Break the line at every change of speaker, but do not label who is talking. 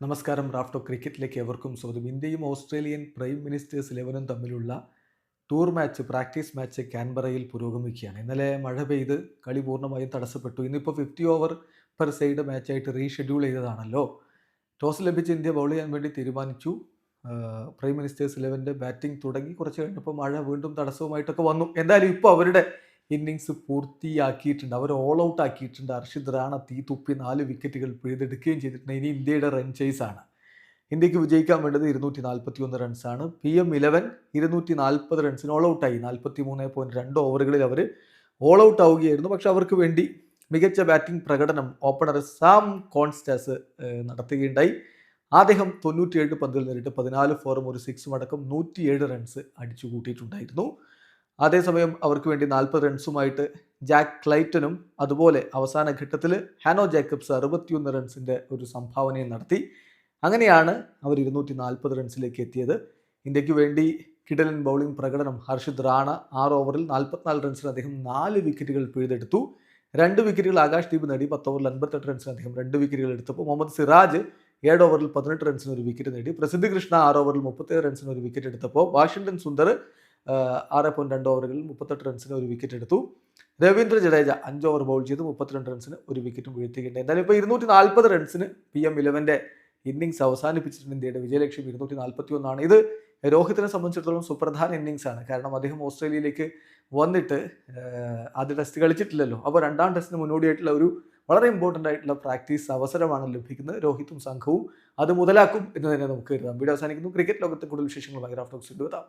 നമസ്കാരം. റാഫ്റ്റോ ക്രിക്കറ്റിലേക്ക് എവർക്കും സ്വാഗതം. ഇന്ത്യയും ഓസ്ട്രേലിയൻ പ്രൈം മിനിസ്റ്റേഴ്സ് ഇലവനും തമ്മിലുള്ള ടൂർ മാച്ച് പ്രാക്ടീസ് മാച്ച് കാൻബറയിൽ പുരോഗമിക്കുകയാണ്. ഇന്നലെ മഴ പെയ്ത് കളി പൂർണമായും തടസ്സപ്പെട്ടു. ഇന്നിപ്പോൾ ഫിഫ്റ്റി ഓവർ പെർ സൈഡ് മാച്ചായിട്ട് റീഷെഡ്യൂൾ ചെയ്തതാണല്ലോ. ടോസ് ലഭിച്ച് ഇന്ത്യ ബൗൾ ചെയ്യാൻ വേണ്ടി തീരുമാനിച്ചു. പ്രൈം മിനിസ്റ്റേഴ്സ് ഇലവന്റെ ബാറ്റിംഗ് തുടങ്ങി. കുറച്ച് കഴിഞ്ഞപ്പോൾ മഴ വീണ്ടും തടസ്സവുമായിട്ടൊക്കെ വന്നു. എന്തായാലും ഇപ്പോൾ അവരുടെ ഇന്നിങ്സ് പൂർത്തിയാക്കിയിട്ടുണ്ട്. അവർ ഓൾ ഔട്ട് ആക്കിയിട്ടുണ്ട്. അർഷിദ് റാണ തീ തുപ്പി നാല് വിക്കറ്റുകൾ പിഴുതെടുക്കുകയും ചെയ്തിട്ടുണ്ട്. ഇനി ഇന്ത്യയുടെ റൺ ചേസാണ് ഇന്ത്യയ്ക്ക് വിജയിക്കാൻ വേണ്ടത് ഇരുന്നൂറ്റി നാൽപ്പത്തി ഒന്ന് റൺസാണ് പി എം ഇലവൻ ഇരുന്നൂറ്റി നാൽപ്പത് റൺസിന് ഓൾ ഔട്ടായി നാൽപ്പത്തി മൂന്ന് പോയിന്റ് രണ്ട് ഓവറുകളിൽ അവർ ഓൾ ഔട്ട് ആവുകയായിരുന്നു. പക്ഷെ അവർക്ക് വേണ്ടി മികച്ച ബാറ്റിംഗ് പ്രകടനം ഓപ്പണർ സാം കോൺസ്റ്റാസ് നടത്തുകയുണ്ടായി. അദ്ദേഹം തൊണ്ണൂറ്റിയേഴ് പന്തുകൾ നേരിട്ട് പതിനാല് ഫോറും ഒരു സിക്സും അടക്കം നൂറ്റിയേഴ് റൺസ് അടിച്ചു കൂട്ടിയിട്ടുണ്ടായിരുന്നു അതേസമയം അവർക്ക് വേണ്ടി നാൽപ്പത് റൺസുമായിട്ട് ജാക്ക് ക്ലൈറ്റനും അതുപോലെ അവസാന ഘട്ടത്തിൽ ഹാനോ ജേക്കബ്സ് അറുപത്തിയൊന്ന് റൺസിന്റെ ഒരു സംഭാവനയും നടത്തി. അങ്ങനെയാണ് അവർ ഇരുന്നൂറ്റി നാൽപ്പത് റൺസിലേക്ക് എത്തിയത്. ഇന്ത്യയ്ക്ക് വേണ്ടി കിടലൻ ബൗളിംഗ് പ്രകടനം ഹർഷിത് റാണ ആറ് ഓവറിൽ നാൽപ്പത്തിനാല് റൺസിന് അദ്ദേഹം നാല് വിക്കറ്റുകൾ പിഴുതെടുത്തു. രണ്ട് വിക്കറ്റുകൾ ആകാശ് ദീപ് നേടി പത്ത് ഓവറിൽ അൻപത്തെട്ട് റൺസിന് അദ്ദേഹം രണ്ട് വിക്കറ്റുകൾ എടുത്തപ്പോൾ മുഹമ്മദ് സിറാജ് ഏഴ് ഓവറിൽ പതിനെട്ട് റൺസിന് ഒരു വിക്കറ്റ് നേടി. പ്രസിദ്ധി കൃഷ്ണ ആറ് ഓവറിൽ മുപ്പത്തേഴ് റൺസിന് ഒരു വിക്കറ്റ് എടുത്തപ്പോൾ വാഷിംഗ്ടൺ സുന്ദർ ആറ് പോയിന്റ് രണ്ട് ഓവറുകളിൽ മുപ്പത്തെട്ട് റൺസിന് ഒരു വിക്കറ്റ് എടുത്തു. രവീന്ദ്ര ജഡേജ അഞ്ച് ഓവർ ബൗൾ ചെയ്ത് മുപ്പത്തിരണ്ട് റൺസിന് ഒരു വിക്കറ്റും വീഴ്ത്തിയിട്ടുണ്ട്. എന്തായാലും ഇപ്പോൾ ഇരുന്നൂറ്റി നാൽപ്പത് റൺസിന് പി എം ഇലവന്റെ ഇന്നിങ്സ് അവസാനിപ്പിച്ചിട്ടുണ്ട് ഇന്ത്യയുടെ വിജയലക്ഷ്യം. ഇരുന്നൂറ്റി നാൽപ്പത്തി ഒന്നാണ് ഇത് രോഹിത്തിനെ സംബന്ധിച്ചിടത്തോളം സുപ്രധാന ഇന്നിങ്സ് ആണ്. കാരണം അദ്ദേഹം ഓസ്ട്രേലിയയിലേക്ക് വന്നിട്ട് ആദ്യ ടെസ്റ്റ് കളിച്ചിട്ടില്ലല്ലോ. അപ്പോൾ രണ്ടാം ടെസ്റ്റിന് മുന്നോടിയായിട്ടുള്ള ഒരു വളരെ ഇമ്പോർട്ടന്റ് ആയിട്ടുള്ള പ്രാക്ടീസ് അവസരമാണ് ലഭിക്കുന്നത് രോഹിത്തും സംഘവും. അത് മുതലാക്കും എന്ന് തന്നെ നമുക്ക് കരുതാം. വീഡിയോ അവസാനിക്കുന്നു. ക്രിക്കറ്റ് ലോകത്തെ കൂടുതൽ വിശേഷങ്ങളുമായി ഗ്രാഫ്റ്റോക്സ് എത്താം